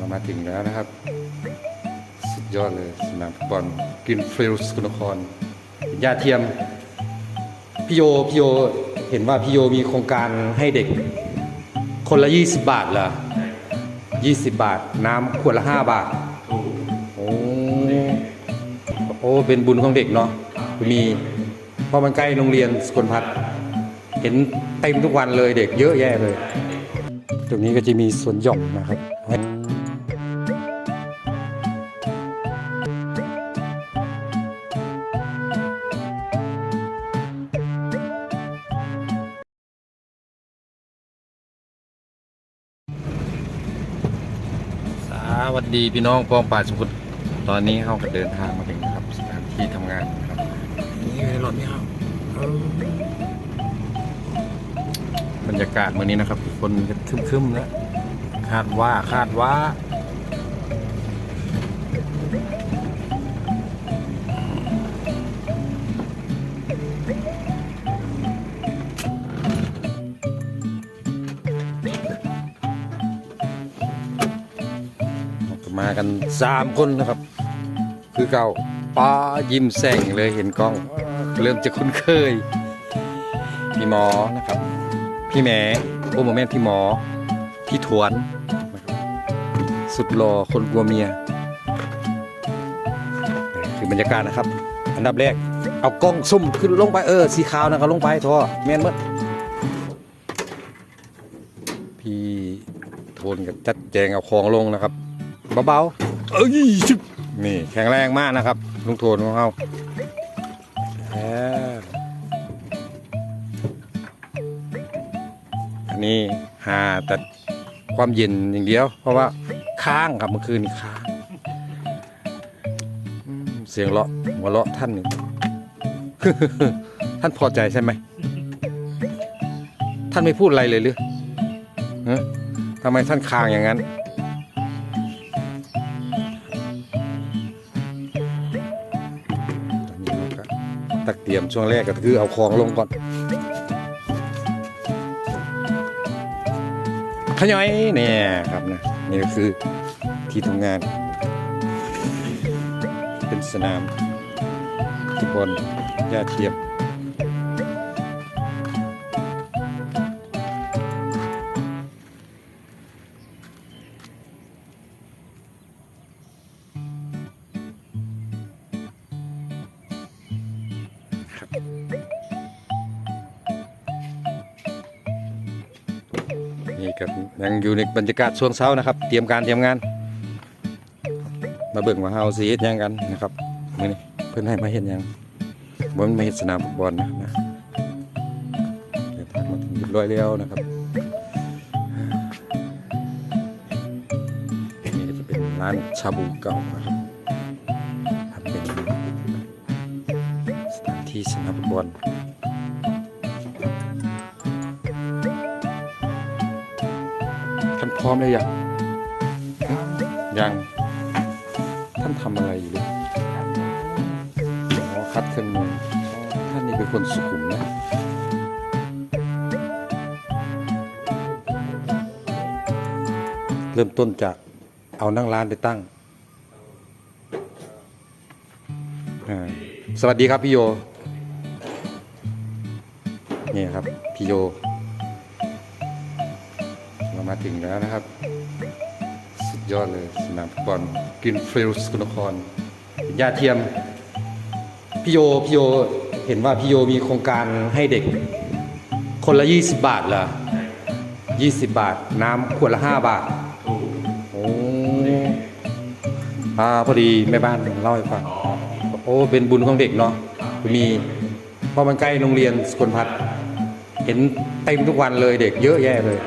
เรามาถึงแล้วนะครับ สุดยอดเลยสนามฟุตบอลกินฟิลสกลนครยาเทียมพี่โยพี่โยเห็นว่าพี่โยมีโครงการให้เด็ก คนละ 20 บาทเหรอ20 บาท น้ำขวดละ 5 บาทโอ้โอ้เป็นบุญของเด็กเนาะมีเพราะมันใกล้โรงเรียนสกลพัฒน์เห็นเต็มทุกวันเลยเด็กเยอะแยะเลย ตรงนี้ก็จะมีสวนหย่อมนะครับ วัสดีพี่น้องปองป่าสุขุดตอนนี้เขาก็เดินทางมาถึงครับสถานที่ทำงานนะครับนี่อยู่ในรถนี่ครับบรรยากาศวันนี้นะครับคนก็ครึมๆแล้วคาดว่าคาดว่า มากันสามคนนะครับ คือเก่าป้ายิ้มแสงเลยเห็นกล้อง เริ่มจะคุ้นเคย พี่หมอนะครับ พี่แหมโอ้โมเมนต์พี่หมอ พี่ถวน สุดหล่อคนกลัวเมียคือบรรยากาศนะครับ อันดับแรก เอากล้องซุ่มขึ้นลงไปเออสีขาวนะครับลงไปทอแม่นเมื่พี่โทนกับจัดแจงเอาของลงนะครับ เบาๆเอ้ยชึบนี่แข็งแรงมากนะครับลุงโทนของเขาแหมอันนี้หาแต่ความเย็นอย่างเดียว เพราะว่าค้างครับเมื่อคืนนี้ค้างอืมเสียงเลาะหัวเลาะท่านหนึ่งท่านพอใจใช่ไหม ท่านไม่พูดอะไรเลยหรือฮะทำไมท่านค้างอย่างนั้นตอน ตักเตรียมช่วงแรกก็คือเอาของลงก่อนขย้อยเนี่ยครับนะนี่ก็คือที่ทำงาน เป็นสนามฟุตบอลหญ้าเทียม นี่ก็ยังอยู่ในบรรยากาศช่วงเช้านะครับ เตรียมการเตรียมงาน มาเบิ่งว่าเฮาสิเฮ็ดหยังกันนะครับมื้อนี้เพิ่นให้มาเฮ็ดหยังบ่มันมาเฮ็ดสนามฟุตบอลนะนะเดินทางมาถึงเรียบร้อยแล้วนะครับนี่ก็จะเป็นร้านชาบูเก่านะครับทำเป็นสถานที่สนามฟุตบอล ท่านพร้อมเลยยังยังท่านทำอะไรอยู่เลยอ๋อคัดเครื่องมือท่านนี่เป็นคนสุขุมนะเริ่มต้นจากเอานั่งร้านไปตั้ง สวัสดีครับพี่โย นี่ครับ พี่โย มาถึงแล้วนะครับ สุดยอดเลยสนามฟุตบอลกินฟิลสกลนครยาเทียมพี่โยพี่โยเห็นว่าพี่โยมีโครงการให้เด็ก คนละ 20 บาทเหรอ20 บาท น้ำขวดละ 5 บาทโอ้อาพอดีแม่บ้านเล่าให้ฟังโอ้เป็นบุญของเด็กเนาะมีเพราะมันใกล้โรงเรียนสกลพัฒน์เห็นเต็มทุกวันเลยเด็กเยอะแยะเลย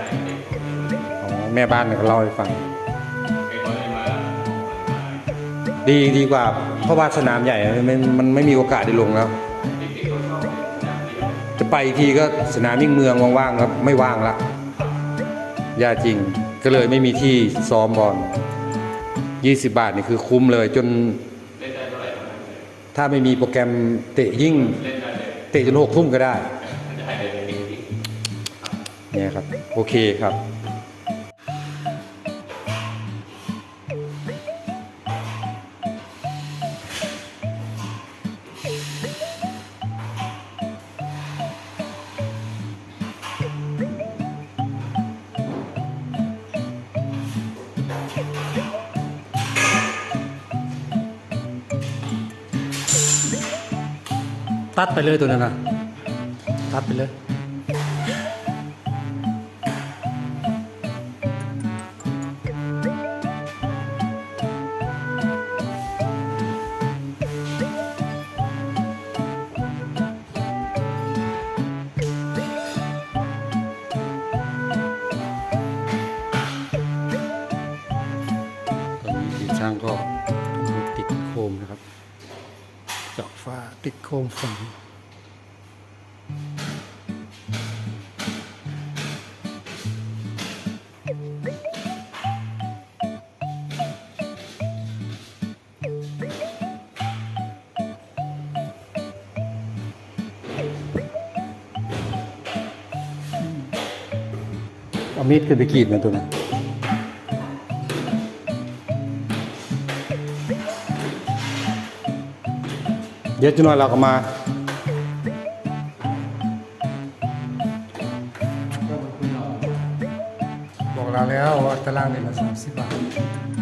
แม่บ้านเนี่ยเขาเล่าให้ฟัง ดีดีกว่า เพราะว่าสนามใหญ่มันมันไม่มีโอกาสได้ลงแล้ว จะไปทีก็สนามยิ่งเมืองว่างๆครับไม่ว่างละยาจริงก็เลยไม่มีที่ซ้อมบอล20 บาทนี่คือคุ้มเลยจน ถ้าไม่มีโปรแกรมเตะยิ่ง เตะจนหกทุ่มก็ได้เนี่ยครับ โอเคครับ ตัดไปเลยตัวนั้นนะตัดไปเลย เจาะฝ้า ติดโคมฝังเอามีดขึ้นไปกรีดมันตัวนั้น ดี๋ยวจุนอยเราก็มาบอกเราแล้วว่าตารางเมตรละสามสิบบาท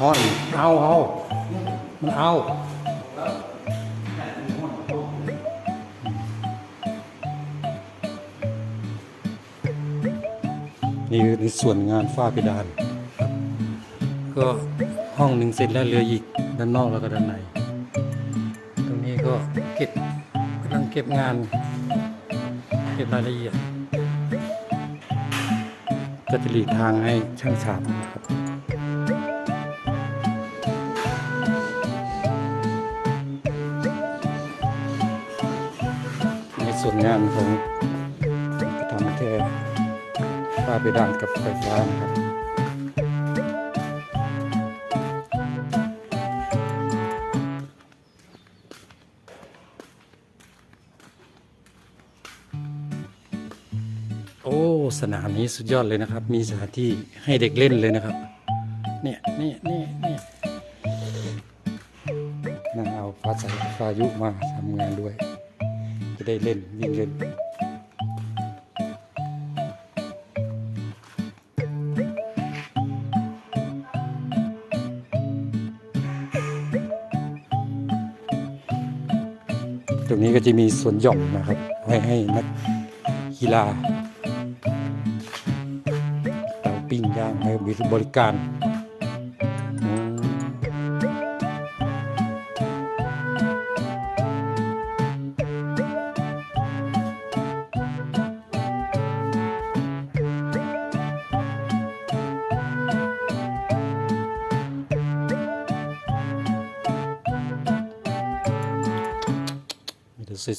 ฮ้อนเอาเอามันเอานี่ในส่วนงานฝ้าเพดาน ก็ห้องหนึ่งเสร็จแล้วเหลืออีกด้านนอกแล้วก็ด้านใน ตรงนี้ก็เก็บกำลังเก็บงาน เก็บรายละเอียดก็จะหลีกทางให้ช่างฉาบนะครับ ส่วนงานของจะทำแค่ฝ้าเพดานกับไฟฟ้านะครับโอ้สนามนี้สุดยอดเลยนะครับ มีสถานที่ให้เด็กเล่นเลยนะครับ เนี่ยนี่นี่นี่น่าเอาฟ้าใสฟ้ายุมาทำงานด้วย ได้เล่นวิ่งเล่นตรงนี้ก็จะมีสวนหย่อมนะครับ ไว้ให้นักกีฬาเตาปิ้งย่างให้บริการ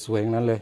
สวยๆนั้นเลย